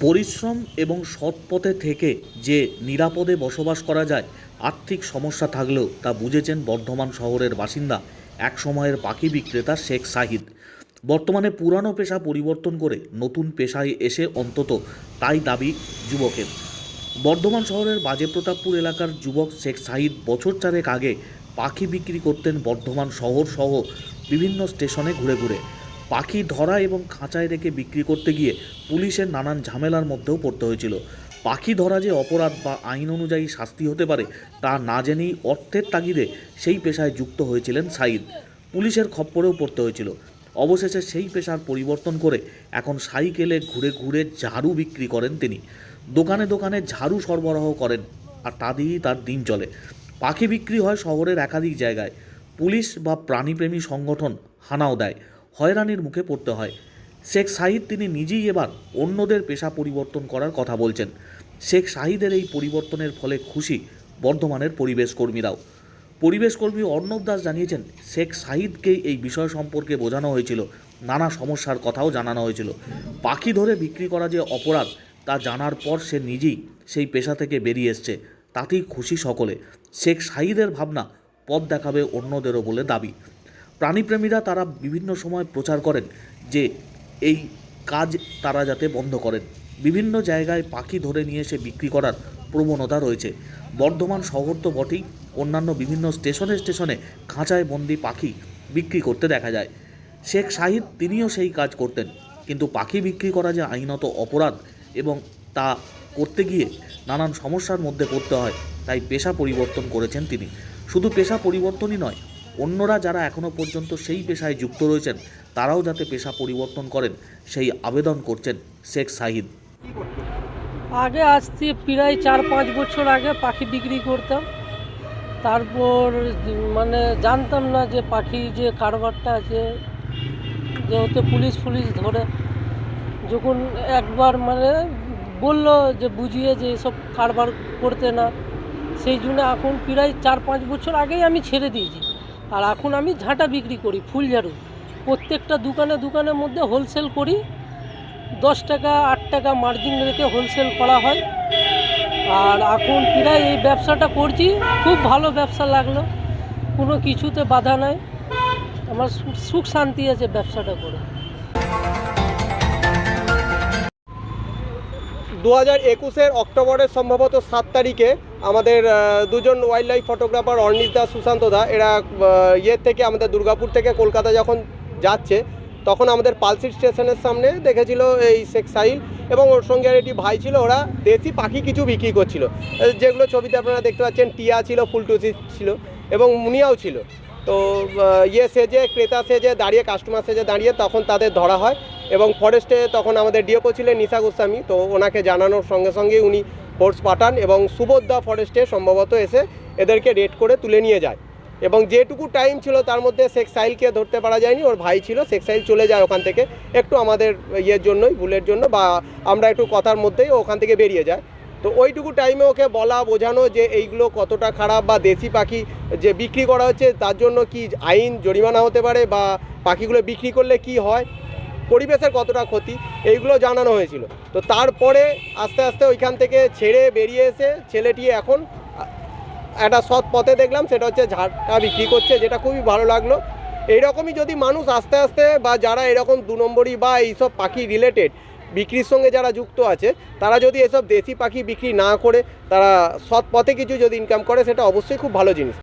পরিশ্রম এবং সৎ পথে থেকে যে নিরাপদে বসবাস করা যায়, আর্থিক সমস্যা থাকলেও তা বুঝেছেন বর্ধমান শহরের বাসিন্দা এক সময়ের পাখি বিক্রেতা শেখ সাহিদ। বর্তমানে পুরানো পেশা পরিবর্তন করে নতুন পেশায় এসে অন্তত তাই দাবি যুবকের। বর্ধমান শহরের বাজেপ্রতাপপুর এলাকার যুবক শেখ সাহিদ বছর চারেক আগে পাখি বিক্রি করতেন বর্ধমান শহর সহ বিভিন্ন স্টেশনে ঘুরে ঘুরে। পাখি ধরা এবং খাঁচায় রেখে বিক্রি করতে গিয়ে পুলিশের নানান ঝামেলার মধ্যেও পড়তে হয়েছিল। পাখি ধরা যে অপরাধ বা আইন অনুযায়ী শাস্তি হতে পারে তা না জেনেই অর্থের তাগিদে সেই পেশায় যুক্ত হয়েছিলেন সাইদ পুলিশের খপ্পরেও পড়তে হয়েছিল। অবশেষে সেই পেশার পরিবর্তন করে এখন সাইকেলে ঘুরে ঘুরে ঝাড়ু বিক্রি করেন তিনি। দোকানে দোকানে ঝাড়ু সরবরাহ করেন আর তা দিয়েই তার দিন চলে। পাখি বিক্রি হয় শহরের একাধিক জায়গায়। পুলিশ বা প্রাণীপ্রেমী সংগঠন হানাও দেয়। হয়রানির মুখে পড়তে হয়। শেখ সাহিদ তিনি নিজেই এবার অন্যদের পেশা পরিবর্তন করার কথা বলছেন। শেখ সাহিদের এই পরিবর্তনের ফলে খুশি বর্ধমানের পরিবেশ কর্মীরাও। পরিবেশ কর্মী অর্ণব দাস জানিয়েছেন, শেখ সাহিদকে এই বিষয় সম্পর্কে বোঝানো হয়েছিল, নানা সমস্যার কথাও জানানো হয়েছিল। পাখি ধরে বিক্রি করা যে অপরাধ, তা জানার পর সে নিজেই সেই পেশা থেকে বেরিয়ে এসছে। তাতেই খুশি সকলে। শেখ সাহিদের ভাবনা পথ দেখাবে অন্যদেরও বলে দাবি। প্রাণীপ্রেমীরা তারা বিভিন্ন সময় প্রচার করেন যে এই কাজ তারা যাতে বন্ধ করেন। বিভিন্ন জায়গায় পাখি ধরে নিয়ে এসে বিক্রি করার প্রবণতা রয়েছে। বর্ধমান শহর তো বটেই, অন্যান্য বিভিন্ন স্টেশনে স্টেশনে খাঁচায় বন্দি পাখি বিক্রি করতে দেখা যায়। শেখ শাহিদ তিনিও সেই কাজ করতেন, কিন্তু পাখি বিক্রি করা যে আইনত অপরাধ এবং তা করতে গিয়ে নানান সমস্যার মধ্যে পড়তে হয়, তাই পেশা পরিবর্তন করেছেন তিনি। শুধু পেশা পরিবর্তনই নয় অন্যরা যারা এখনও পর্যন্ত সেই পেশায় যুক্ত রয়েছেন, তারাও যাতে পেশা পরিবর্তন করেন, সেই আবেদন করছেন শেখ সাহিদ। আগে আসতে প্রায় চার পাঁচ বছর আগে পাখি বিক্রি করতাম। তারপর মানে জানতাম না যে পাখি যে কারবারটা আছে, যেহেতু পুলিশ ফুলিশ ধরে। যখন একবার মানে বলল যে বুঝিয়ে যে এসব কারবার করতে না, সেই জন্য এখন প্রায় চার পাঁচ বছর আগেই আমি ছেড়ে দিয়েছি। আর এখন আমি ঝাঁটা বিক্রি করি ফুল ঝাড়ু প্রত্যেকটা দোকানে দোকানের মধ্যে হোলসেল করি। দশ টাকা, আট টাকা মার্জিন রেখে হোলসেল করা হয়। আর এখন প্রায় এই ব্যবসাটা করছি। খুব ভালো ব্যবসা লাগল। কোনো কিছুতে বাধা নাই। আমার সুখ শান্তি আছে ব্যবসাটা করে। দু হাজার একুশের অক্টোবরের সম্ভবত সাত তারিখে আমাদের দুজন ওয়াইল্ড লাইফ ফটোগ্রাফার অর্ণিত দা, সুশান্ত দা, এরা ইয়ের থেকে আমাদের দুর্গাপুর থেকে কলকাতা যখন যাচ্ছে, তখন আমাদের পালসিট স্টেশনের সামনে দেখেছিল এই শেখ সাহিল এবং ওর সঙ্গে আর একটি ভাই ছিল, ওরা দেশি পাখি কিছু বিক্রি করছিল। যেগুলো ছবিতে আপনারা দেখতে পাচ্ছেন, টিয়া ছিল, ফুলটুসি ছিল এবং মুনিয়াও ছিল। তো ইয়ে সেজে, ক্রেতা সেজে, দাঁড়িয়ে কাস্টমার সেজে দাঁড়িয়ে তখন তাদের ধরা হয় এবং ফরেস্টে তখন আমাদের ডিওপো ছিলেন নিশা গোস্বামী। তো ওনাকে জানানোর সঙ্গে সঙ্গে উনি ফোর্স পাঠান এবং সুবোধদা ফরেস্টে সম্ভবত এসে এদেরকে রেড করে তুলে নিয়ে যায়। এবং যেটুকু টাইম ছিল তার মধ্যে শেখ সাইলকে ধরতে পারা যায়নি, ওর ভাই ছিল শেখ সাইল চলে যায় ওখান থেকে একটু আমাদের ইয়ের জন্যই, ভুলের জন্য বা আমরা একটু কথার মধ্যেই ওখান থেকে বেরিয়ে যায়। তো ওইটুকু টাইমে ওকে বলা, বোঝানো যে এইগুলো কতটা খারাপ বা দেশি পাখি যে বিক্রি করা হচ্ছে, তার জন্য কি আইন জরিমানা হতে পারে বা পাখিগুলো বিক্রি করলে কি হয়? পরিবেশের কতটা ক্ষতি? এইগুলো জানানো হয়েছিল। তো তারপরে আস্তে আস্তে ওইখান থেকে ছেড়ে বেরিয়ে এসে ছেলেটি এখন একটা সৎ পথে দেখলাম, সেটা হচ্ছে ঝাড়টা বিক্রি করছে, যেটা খুবই ভালো লাগল। এইরকমই যদি মানুষ আস্তে আস্তে বা যারা এরকম দু নম্বরই বা এইসব পাখি রিলেটেড বিক্রির সঙ্গে যারা যুক্ত আছে, তারা যদি এসব দেশি পাখি বিক্রি না করে, তারা সৎ পথে কিছু যদি ইনকাম করে, সেটা অবশ্যই খুব ভালো জিনিস।